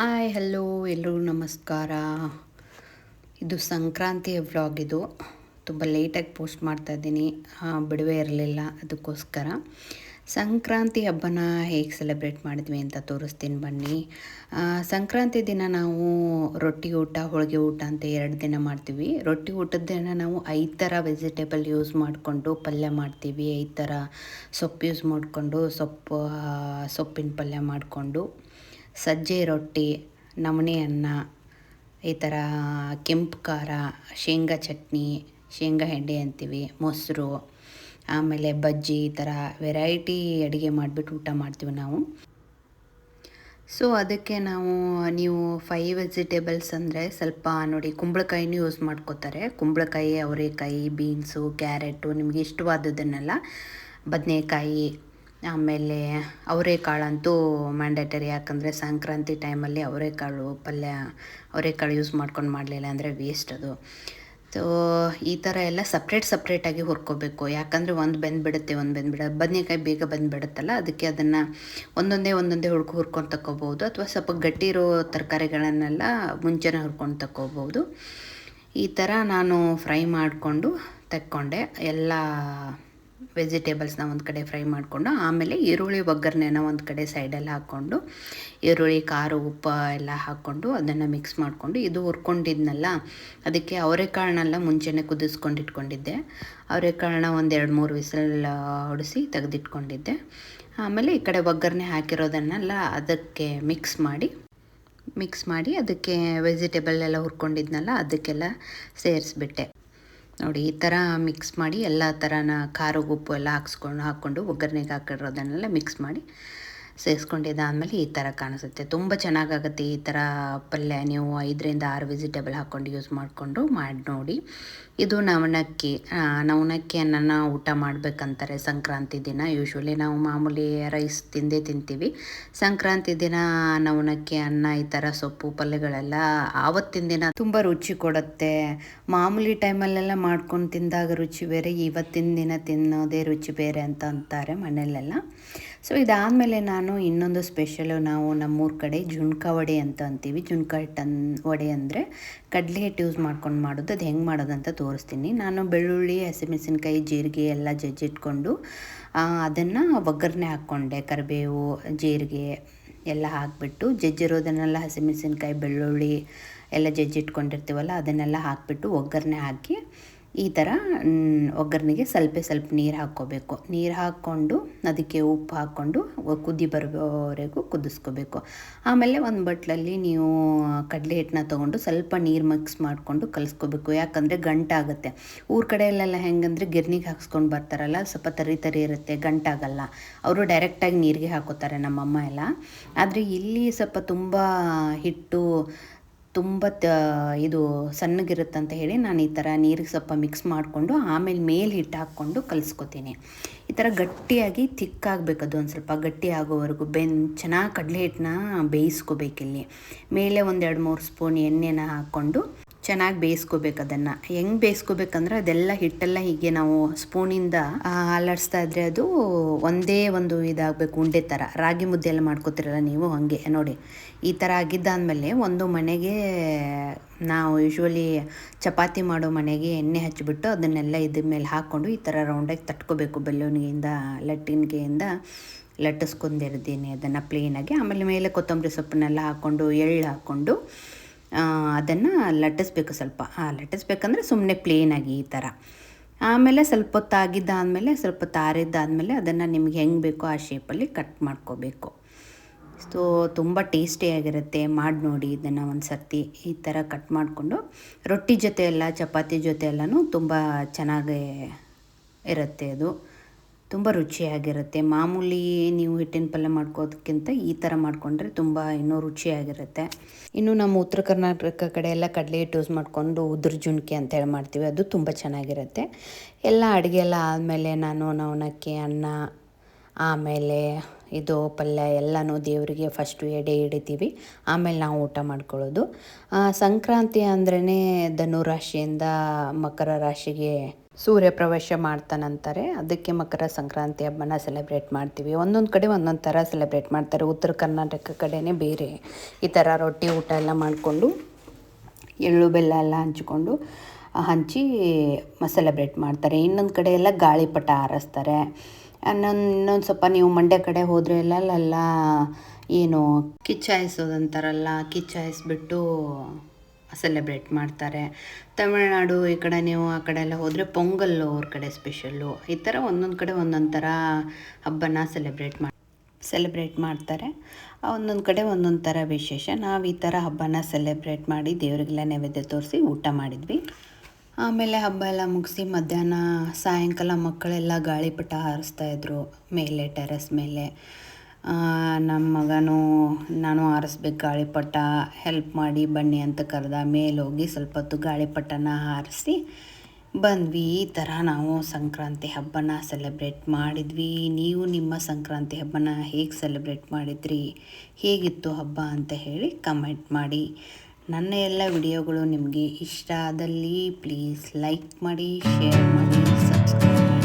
Hi hello ಎಲ್ರಿಗೂ ನಮಸ್ಕಾರ. ಇದು ಸಂಕ್ರಾಂತಿಯ ವ್ಲಾಗ್ ಇದು. ತುಂಬ ಲೇಟಾಗಿ ಪೋಸ್ಟ್ ಮಾಡ್ತಾ ಇದ್ದೀನಿ. ಬಿಡುವೆ ಇರಲಿಲ್ಲ ಅದಕ್ಕೋಸ್ಕರ. ಸಂಕ್ರಾಂತಿ ಹಬ್ಬನ ಹೇಗೆ ಸೆಲೆಬ್ರೇಟ್ ಮಾಡಿದ್ವಿ ಅಂತ ತೋರಿಸ್ತೀನಿ ಬನ್ನಿ. ಸಂಕ್ರಾಂತಿ ದಿನ ನಾವು ರೊಟ್ಟಿ ಊಟ, ಹೋಳಿಗೆ ಊಟ ಅಂತ ಎರಡು ದಿನ ಮಾಡ್ತೀವಿ. ರೊಟ್ಟಿ ಊಟದ ದಿನ ನಾವು ಐದು ಥರ ವೆಜಿಟೇಬಲ್ ಯೂಸ್ ಮಾಡಿಕೊಂಡು ಪಲ್ಯ ಮಾಡ್ತೀವಿ. ಐದು ಥರ ಸೊಪ್ಪು ಯೂಸ್ ಮಾಡಿಕೊಂಡು ಸೊಪ್ಪು ಸೊಪ್ಪಿನ ಪಲ್ಯ ಮಾಡಿಕೊಂಡು. ಸಜ್ಜೆ ರೊಟ್ಟಿ, ನವಣೆ ಅನ್ನ, ಈ ಥರ ಕೆಂಪು ಖಾರ, ಶೇಂಗಾ ಚಟ್ನಿ, ಶೇಂಗಾ ಹೆಂಡೆ ಅಂತೀವಿ, ಮೊಸರು, ಆಮೇಲೆ ಬಜ್ಜಿ ಈ ಥರ ವೆರೈಟಿ ಅಡುಗೆ ಮಾಡಿಬಿಟ್ಟು ಊಟ ಮಾಡ್ತೀವಿ ನಾವು. ಸೊ ಅದಕ್ಕೆ ನಾವು, ನೀವು ಫೈ ವೆಜಿಟೇಬಲ್ಸ್ ಅಂದರೆ ಸ್ವಲ್ಪ ನೋಡಿ ಕುಂಬಳಕಾಯಿನೂ ಯೂಸ್ ಮಾಡ್ಕೋತಾರೆ. ಕುಂಬಳಕಾಯಿ, ಅವರೆಕಾಯಿ ಬೀನ್ಸು ಕ್ಯಾರೆಟು ನಿಮಗೆ ಇಷ್ಟವಾದದ್ದನ್ನೆಲ್ಲ ಬದನೆಕಾಯಿ ಆಮೇಲೆ ಅವರೆಕಾಳಂತೂ ಮ್ಯಾಂಡೇಟರಿ ಯಾಕಂದರೆ ಸಂಕ್ರಾಂತಿ ಟೈಮಲ್ಲಿ ಅವರೆಕಾಳು ಪಲ್ಯ, ಅವರೆಕಾಳು ಯೂಸ್ ಮಾಡ್ಕೊಂಡು ಮಾಡಲಿಲ್ಲ ಅಂದರೆ ವೇಸ್ಟ್ ಅದು. ಸೊ ಈ ಥರ ಎಲ್ಲ ಸಪ್ರೇಟ್ ಸಪ್ರೇಟಾಗಿ ಹುರ್ಕೋಬೇಕು. ಯಾಕಂದರೆ ಒಂದು ಬೆಂದ್ಬಿಡುತ್ತೆ, ಒಂದು ಬೆಂದ್ಬಿಡ, ಬದನೆಕಾಯಿ ಬೇಗ ಬಂದುಬಿಡುತ್ತಲ್ಲ, ಅದಕ್ಕೆ ಅದನ್ನು ಒಂದೊಂದೇ ಒಂದೊಂದೇ ಹುಡ್ಕೊ ಹುರ್ಕೊಂಡು ತಗೋಬೋದು ಅಥವಾ ಸ್ವಲ್ಪ ಗಟ್ಟಿ ಇರೋ ತರಕಾರಿಗಳನ್ನೆಲ್ಲ ಮುಂಚೆನೇ ಹುರ್ಕೊಂಡು ತಗೋಬೋದು ಈ ಥರ ನಾನು ಫ್ರೈ ಮಾಡಿಕೊಂಡು ತಕ್ಕೊಂಡೆ. ಎಲ್ಲ ವೆಜಿಟೇಬಲ್ಸ್ನ ಒಂದು ಕಡೆ ಫ್ರೈ ಮಾಡಿಕೊಂಡು, ಆಮೇಲೆ ಈರುಳ್ಳಿ ಒಗ್ಗರಣೆನ ಒಂದು ಕಡೆ ಸೈಡಲ್ಲಿ ಹಾಕ್ಕೊಂಡು ಈರುಳ್ಳಿ, ಖಾರ, ಉಪ್ಪು ಎಲ್ಲ ಹಾಕ್ಕೊಂಡು ಅದನ್ನು ಮಿಕ್ಸ್ ಮಾಡಿಕೊಂಡು, ಇದು ಹುರ್ಕೊಂಡಿದ್ನಲ್ಲ, ಅದಕ್ಕೆ ಅವರೆಕಾಳನ್ನೆಲ್ಲ ಮುಂಚೆನೇ ಕುದಿಸ್ಕೊಂಡು ಇಟ್ಕೊಂಡಿದ್ದೆ. ಅವರೆಕಾಳನ್ನ ಒಂದು ಎರಡು ಮೂರು ವಿಸಲ್ ಹೊಡಿಸಿ ತೆಗೆದಿಟ್ಕೊಂಡಿದ್ದೆ. ಆಮೇಲೆ ಈ ಕಡೆ ಒಗ್ಗರಣೆ ಹಾಕಿರೋದನ್ನೆಲ್ಲ ಅದಕ್ಕೆ ಮಿಕ್ಸ್ ಮಾಡಿ ಮಿಕ್ಸ್ ಮಾಡಿ ಅದಕ್ಕೆ ವೆಜಿಟೇಬಲ್ ಎಲ್ಲ ಹುರ್ಕೊಂಡಿದ್ನಲ್ಲ, ಅದಕ್ಕೆಲ್ಲ ಸೇರಿಸ್ಬಿಟ್ಟೆ. ನೋಡಿ, ಈ ಥರ ಮಿಕ್ಸ್ ಮಾಡಿ ಎಲ್ಲ ಥರನ ಖಾರ ಉಪ್ಪು ಎಲ್ಲ ಹಾಕ್ಸ್ಕೊಂಡು, ಹಾಕ್ಕೊಂಡು ಒಗ್ಗರಣೆಗೆ ಹಾಕಿರೋದನ್ನೆಲ್ಲ ಮಿಕ್ಸ್ ಮಾಡಿ ಸೇರಿಸ್ಕೊಂಡಿದ್ದಾದಮೇಲೆ ಈ ಥರ ಕಾಣಿಸುತ್ತೆ. ತುಂಬ ಚೆನ್ನಾಗಾಗುತ್ತೆ ಈ ಥರ ಪಲ್ಯ ನೀವು ಐದರಿಂದ ಆರು ವೆಜಿಟೇಬಲ್ ಹಾಕ್ಕೊಂಡು ಯೂಸ್ ಮಾಡಿಕೊಂಡು ಮಾಡಿ ನೋಡಿ. ಇದು ನವಣಕ್ಕಿ ನವಣಕ್ಕಿಯನ್ನು ಊಟ ಮಾಡಬೇಕಂತಾರೆ ಸಂಕ್ರಾಂತಿ ದಿನ. ಯೂಶ್ವಲಿ ನಾವು ಮಾಮೂಲಿ ರೈಸ್ ತಿಂದೇ ತಿಂತೀವಿ. ಸಂಕ್ರಾಂತಿ ದಿನ ನವಣಕ್ಕಿ ಅನ್ನ ಈ ಥರ ಸೊಪ್ಪು ಪಲ್ಯಗಳೆಲ್ಲ ಆವತ್ತಿನ ದಿನ ತುಂಬ ರುಚಿ ಕೊಡುತ್ತೆ. ಮಾಮೂಲಿ ಟೈಮಲ್ಲೆಲ್ಲ ಮಾಡ್ಕೊಂಡು ತಿಂದಾಗ ರುಚಿ ಬೇರೆ, ಇವತ್ತಿನ ದಿನ ತಿನ್ನೋದೇ ರುಚಿ ಬೇರೆ ಅಂತ ಅಂತಾರೆ ಮನೆಯಲ್ಲೆಲ್ಲ. ಸೊ ಇದಾದಮೇಲೆ ನಾನು ಇನ್ನೊಂದು ಸ್ಪೆಷಲು ನಾವು ನಮ್ಮೂರ ಕಡೆ ಜುಣ್ಕ ವಡೆ ಅಂತ ಅಂತೀವಿ. ಜುಣ್ಕ ಹಿಟ್ಟನ್ ವಡೆ ಅಂದರೆ ಕಡಲೆ ಹಿಟ್ಟು ಯೂಸ್ ಮಾಡ್ಕೊಂಡು ಮಾಡೋದು. ಅದು ಹೆಂಗೆ ಮಾಡೋದು ಅಂತ ತೋರಿಸ್ತೀನಿ. ನಾನು ಬೆಳ್ಳುಳ್ಳಿ, ಹಸಿಮೆಣಸಿನ್ಕಾಯಿ, ಜೀರಿಗೆ ಎಲ್ಲ ಜಜ್ಜಿಟ್ಕೊಂಡು ಅದನ್ನು ಒಗ್ಗರಣೆ ಹಾಕ್ಕೊಂಡೆ. ಕರಿಬೇವು, ಜೀರಿಗೆ ಎಲ್ಲ ಹಾಕಿಬಿಟ್ಟು ಜಜ್ಜಿರೋದನ್ನೆಲ್ಲ ಹಸಿಮೆಣಸಿನ್ಕಾಯಿ, ಬೆಳ್ಳುಳ್ಳಿ ಎಲ್ಲ ಜಜ್ಜಿಟ್ಕೊಂಡಿರ್ತೀವಲ್ಲ, ಅದನ್ನೆಲ್ಲ ಹಾಕಿಬಿಟ್ಟು ಒಗ್ಗರಣೆ ಹಾಕಿ ಈ ಥರ ಒಗ್ಗರಣೆಗೆ ಸ್ವಲ್ಪ ಸ್ವಲ್ಪ ನೀರು ಹಾಕ್ಕೋಬೇಕು. ನೀರು ಹಾಕ್ಕೊಂಡು ಅದಕ್ಕೆ ಉಪ್ಪು ಹಾಕ್ಕೊಂಡು ಕುದಿ ಬರೋವರೆಗೂ ಕುದಿಸ್ಕೋಬೇಕು. ಆಮೇಲೆ ಒಂದು ಬಟ್ಲಲ್ಲಿ ನೀವು ಕಡಲೆ ಹಿಟ್ಟನ್ನ ತೊಗೊಂಡು ಸ್ವಲ್ಪ ನೀರು ಮಿಕ್ಸ್ ಮಾಡಿಕೊಂಡು ಕಲಿಸ್ಕೋಬೇಕು. ಯಾಕಂದರೆ ಗಂಟಾಗುತ್ತೆ ಊರ ಕಡೆಯಲ್ಲೆಲ್ಲ ಹೆಂಗಂದ್ರೆ ಗಿರ್ನಿಗೆ ಹಾಕ್ಸ್ಕೊಂಡು ಬರ್ತಾರಲ್ಲ, ಸ್ವಲ್ಪ ತರಿ ತರಿ ಇರುತ್ತೆ, ಗಂಟಾಗಲ್ಲ. ಅವರು ಡೈರೆಕ್ಟಾಗಿ ನೀರಿಗೆ ಹಾಕೋತಾರೆ ನಮ್ಮಮ್ಮ ಎಲ್ಲ. ಆದರೆ ಇಲ್ಲಿ ಸ್ವಲ್ಪ ತುಂಬ ಹಿಟ್ಟು ತುಂಬ ಇದು ಇದು ಅಂತ ಹೇಳಿ ನಾನು ಈ ಥರ ನೀರಿಗೆ ಸ್ವಲ್ಪ ಮಿಕ್ಸ್ ಮಾಡಿಕೊಂಡು ಆಮೇಲೆ ಮೇಲೆ ಹಿಟ್ಟು ಹಾಕ್ಕೊಂಡು ಕಲಿಸ್ಕೊತೀನಿ. ಈ ಥರ ಗಟ್ಟಿಯಾಗಿ ತಿಕ್ಕಾಗಬೇಕು ಅದು ಒಂದು ಸ್ವಲ್ಪ. ಗಟ್ಟಿ ಆಗೋವರೆಗೂ ಬೆನ್, ಚೆನ್ನಾಗಿ ಕಡಲೆ ಹಿಟ್ಟನ್ನ ಬೇಯಿಸ್ಕೋಬೇಕಿಲ್ಲಿ. ಮೇಲೆ ಒಂದೆರಡು ಮೂರು ಸ್ಪೂನ್ ಎಣ್ಣೆನ ಹಾಕ್ಕೊಂಡು ಚೆನ್ನಾಗಿ ಬೇಯಿಸ್ಕೋಬೇಕು ಅದನ್ನು. ಹೆಂಗೆ ಬೇಯಿಸ್ಕೋಬೇಕಂದ್ರೆ ಅದೆಲ್ಲ ಹಿಟ್ಟೆಲ್ಲ ಹೀಗೆ ನಾವು ಸ್ಪೂನಿಂದ ಆ, ಅಲ್ಲಾಡಿಸ್ತಾ ಇದ್ರೆ ಅದು ಒಂದೇ ಒಂದು ಇದಾಗಬೇಕು ಉಂಡೆ ಥರ ರಾಗಿ ಮುದ್ದೆ ಎಲ್ಲ ಮಾಡ್ಕೋತಿರಲ್ಲ ನೀವು ಹಾಗೆ ನೋಡಿ. ಈ ಥರ ಆಗಿದ್ದಾದಮೇಲೆ ಒಂದು ಮನೆಗೆ ನಾವು ಯೂಶ್ವಲಿ ಚಪಾತಿ ಮಾಡೋ ಮನೆಗೆ ಎಣ್ಣೆ ಹಚ್ಚಿಬಿಟ್ಟು ಅದನ್ನೆಲ್ಲ ಇದ್ರ ಮೇಲೆ ಹಾಕ್ಕೊಂಡು ಈ ಥರ ರೌಂಡಾಗಿ ತಟ್ಕೋಬೇಕು ಬೆಲ್ಲೂನಿಗೆಯಿಂದ ಲಟ್ಟಿನಿಗೆಯಿಂದ ಲಟ್ಟಿಸ್ಕೊಂಡಿರ್ತೀನಿ ಅದನ್ನು ಪ್ಲೇನಾಗಿ ಆಮೇಲೆ ಮೇಲೆ ಕೊತ್ತಂಬರಿ ಸೊಪ್ಪನ್ನೆಲ್ಲ ಹಾಕ್ಕೊಂಡು ಎಳ್ಳು ಹಾಕ್ಕೊಂಡು ಅದನ್ನು ಲಟ್ಟಿಸ್ಬೇಕು ಸ್ವಲ್ಪ. ಲಟ್ಟಿಸ್ಬೇಕಂದ್ರೆ ಸುಮ್ಮನೆ ಪ್ಲೇನಾಗಿ ಈ ಥರ ಆಮೇಲೆ ಸ್ವಲ್ಪ ಹೊತ್ತು ಆಗಿದ್ದಾದಮೇಲೆ, ಸ್ವಲ್ಪ ತಾರಿದ್ದಾದಮೇಲೆ ಅದನ್ನು ನಿಮ್ಗೆ ಹೆಂಗೆ ಬೇಕೋ ಆ ಶೇಪಲ್ಲಿ ಕಟ್ ಮಾಡ್ಕೋಬೇಕು. ಸೊ ತುಂಬ ಟೇಸ್ಟಿಯಾಗಿರುತ್ತೆ ಮಾಡಿ ನೋಡಿ ಇದನ್ನು ಒಂದು ಸರ್ತಿ ಈ ಥರ ಕಟ್ ಮಾಡಿಕೊಂಡು. ರೊಟ್ಟಿ ಜೊತೆ ಎಲ್ಲ ಚಪಾತಿ ಜೊತೆ ಎಲ್ಲನೂ ತುಂಬ ಚೆನ್ನಾಗೇ ಇರುತ್ತೆ ಅದು. ತುಂಬ ರುಚಿಯಾಗಿರುತ್ತೆ. ಮಾಮೂಲಿ ನೀವು ಹಿಟ್ಟಿನ ಪಲ್ಯ ಮಾಡ್ಕೋದಕ್ಕಿಂತ ಈ ಥರ ಮಾಡಿಕೊಂಡ್ರೆ ತುಂಬ ಇನ್ನೂ ರುಚಿಯಾಗಿರುತ್ತೆ. ಇನ್ನು ನಮ್ಮ ಉತ್ತರ ಕರ್ನಾಟಕ ಕಡೆ ಎಲ್ಲ ಕಡಲೆ ಹಿಟ್ಟು ಯೂಸ್ ಮಾಡಿಕೊಂಡು ಉದುರು ಜುಣ್ಕೆ ಅಂತ ಹೇಳಿ ಮಾಡ್ತೀವಿ. ಅದು ತುಂಬ ಚೆನ್ನಾಗಿರುತ್ತೆ. ಎಲ್ಲ ಅಡುಗೆ ಎಲ್ಲ ಆದಮೇಲೆ ನಾನು ನವನಕ್ಕಿ, ಅನ್ನ, ಆಮೇಲೆ ಇದು ಪಲ್ಯ ಎಲ್ಲನೂ ದೇವರಿಗೆ ಫಸ್ಟು ಎಡೆ ಹಿಡಿತೀವಿ. ಆಮೇಲೆ ನಾವು ಊಟ ಮಾಡ್ಕೊಳ್ಳೋದು. ಸಂಕ್ರಾಂತಿ ಅಂದ್ರೇ ಧನು ರಾಶಿಯಿಂದ ಮಕರ ರಾಶಿಗೆ ಸೂರ್ಯ ಪ್ರವೇಶ ಮಾಡ್ತಾನಂತಾರೆ. ಅದಕ್ಕೆ ಮಕರ ಸಂಕ್ರಾಂತಿ ಹಬ್ಬನ ಸೆಲೆಬ್ರೇಟ್ ಮಾಡ್ತೀವಿ. ಒಂದೊಂದು ಕಡೆ ಒಂದೊಂದು ಥರ ಸೆಲೆಬ್ರೇಟ್ ಮಾಡ್ತಾರೆ. ಉತ್ತರ ಕರ್ನಾಟಕ ಕಡೆನೇ ಬೇರೆ. ಈ ಥರ ರೊಟ್ಟಿ, ಊಟ ಎಲ್ಲ ಮಾಡಿಕೊಂಡು, ಎಳ್ಳು, ಬೆಲ್ಲ ಎಲ್ಲ ಹಂಚಿಕೊಂಡು, ಹಂಚಿ ಸೆಲೆಬ್ರೇಟ್ ಮಾಡ್ತಾರೆ. ಇನ್ನೊಂದು ಕಡೆ ಎಲ್ಲ ಗಾಳಿಪಟ ಆರಿಸ್ತಾರೆ ಇನ್ನೊಂದು ಇನ್ನೊಂದು ಸ್ವಲ್ಪ ನೀವು ಮಂಡ್ಯ ಕಡೆ ಹೋದರೆ ಎಲ್ಲ ಅಲ್ಲೆಲ್ಲ ಏನು ಕಿಚ್ಚಾಯಿಸೋದಂತಾರಲ್ಲ ಕಿಚ್ಚಾಯಿಸ್ಬಿಟ್ಟು ಸೆಲೆಬ್ರೇಟ್ ಮಾಡ್ತಾರೆ. ತಮಿಳ್ನಾಡು ಈ ಕಡೆ ನೀವು ಆ ಕಡೆ ಎಲ್ಲ ಹೋದರೆ ಪೊಂಗಲ್ಲು ಅವ್ರ ಕಡೆ ಸ್ಪೆಷಲ್ಲು ಈ ಥರ ಒಂದೊಂದು ಕಡೆ ಒಂದೊಂದು ಥರ ಹಬ್ಬನ ಸೆಲೆಬ್ರೇಟ್ ಮಾಡಿ ಸೆಲೆಬ್ರೇಟ್ ಮಾಡ್ತಾರೆ. ಒಂದೊಂದು ಕಡೆ ಒಂದೊಂದು ಥರ ವಿಶೇಷ. ನಾವು ಈ ಥರ ಹಬ್ಬನ ಸೆಲೆಬ್ರೇಟ್ ಮಾಡಿ ದೇವರಿಗೆಲ್ಲ ನೈವೇದ್ಯ ತೋರಿಸಿ ಊಟ ಮಾಡಿದ್ವಿ. ಆಮೇಲೆ ಹಬ್ಬ ಎಲ್ಲ ಮುಗಿಸಿ ಮಧ್ಯಾಹ್ನ ಸಾಯಂಕಾಲ ಮಕ್ಕಳೆಲ್ಲ ಗಾಳಿಪಟ ಹಾರಿಸ್ತಾಯಿದ್ರು ಮೇಲೆ ಟೆರೆಸ್ ಮೇಲೆ. ನಮ್ಮ ಮಗನೂ, ನಾನು ಆರಿಸ್ಬೇಕು ಗಾಳಿಪಟ ಹೆಲ್ಪ್ ಮಾಡಿ ಬನ್ನಿ ಅಂತ ಕರೆದ ಮೇಲೋಗಿ ಸ್ವಲ್ಪ ಹೊತ್ತು ಗಾಳಿಪಟನ ಹಾರಿಸಿ ಬಂದ್ವಿ. ಈ ಥರ ನಾವು ಸಂಕ್ರಾಂತಿ ಹಬ್ಬನ ಸೆಲೆಬ್ರೇಟ್ ಮಾಡಿದ್ವಿ. ನೀವು ನಿಮ್ಮ ಸಂಕ್ರಾಂತಿ ಹಬ್ಬನ ಹೇಗೆ ಸೆಲೆಬ್ರೇಟ್ ಮಾಡಿದ್ರಿ? ಹೇಗಿತ್ತು ಹಬ್ಬ ಅಂತ ಹೇಳಿ ಕಮೆಂಟ್ ಮಾಡಿ. ನನ್ನ ಎಲ್ಲ ವಿಡಿಯೋಗಳು ನಿಮಗೆ ಇಷ್ಟ ಆದಲ್ಲಿ ಪ್ಲೀಸ್ ಲೈಕ್ ಮಾಡಿ ಶೇರ್ ಮಾಡಿ ಸಬ್ಸ್ಕ್ರೈಬ್